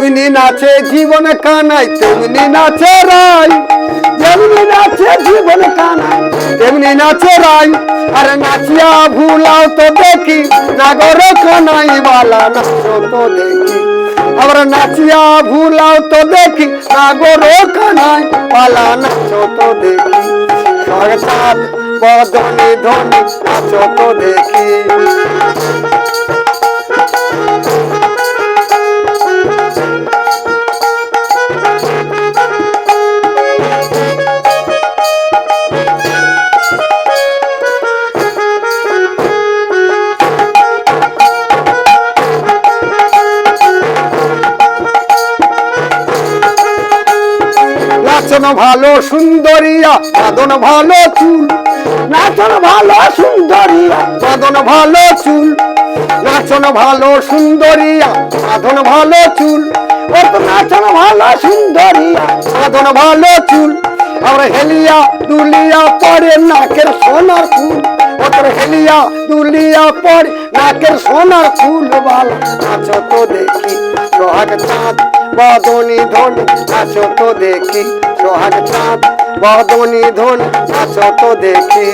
যেমনি নাচে জীবন কানাই তেমনি নাচে রাই যেমনি নাচে জীবন কানাই তেমনি নাচে রাই আরে নাচিয়া ভুলাও তো দেখি, নাগর কানাই বালা নাচো তো দেখি। আবার নাচিয়া ভুলাও তো দেখি, নাগর কানাই বালা নাচো তো দেখি। সরকার বদনি নাচো তো দেখি। নাচন ভালো সুন্দরিয়া বাদন ভালো চুল। নাচন ভালো সুন্দরিয়া বাদন ভালো চুল। নাচন ভালো সুন্দরিয়া সাধন ভালো চুল। ও তো নাচন ভালো সুন্দরিয়া সাধন ভালো চুল। আর হেলিয়া দুলিয়া পরে নাকের সোনার ফুল। ও হেলিয়া দুলিয়া পরে নাকের সোনার ফুল বালা। নাচো তো দেখি, সোহাগ চাঁদ বদনি ধন নাচো তো দেখি সোহাগ চাঁদ বদনি ধন আছো তো দেখি।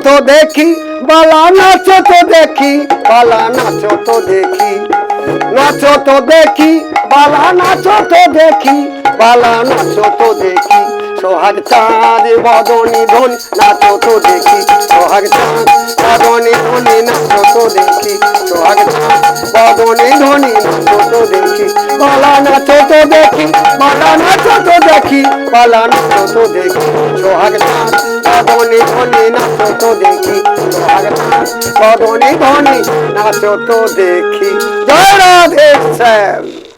তো দেখি বালা নাচো তো দেখি বালা নাচো তো দেখি নাচো তো দেখি বালা নাচো তো দেখি বালা নাচো তো দেখি সোহাগ চাঁদ বদনি ধন নাচো তো দেখি সোহাগ চাঁদ বদনি ধনি নাচো তো দেখি সোহাগ চাঁদ বদনি ধনি নাচো তো দেখি বালা নাচো তো দেখি দেখি পালান কত দেখি, সোহাগ চাঁদ বদনি ধনি নাচো তো দেখি, সোহাগ চাঁদ বদনি ধনি নাচো তো দেখি। জয় রাধে শ্যাম।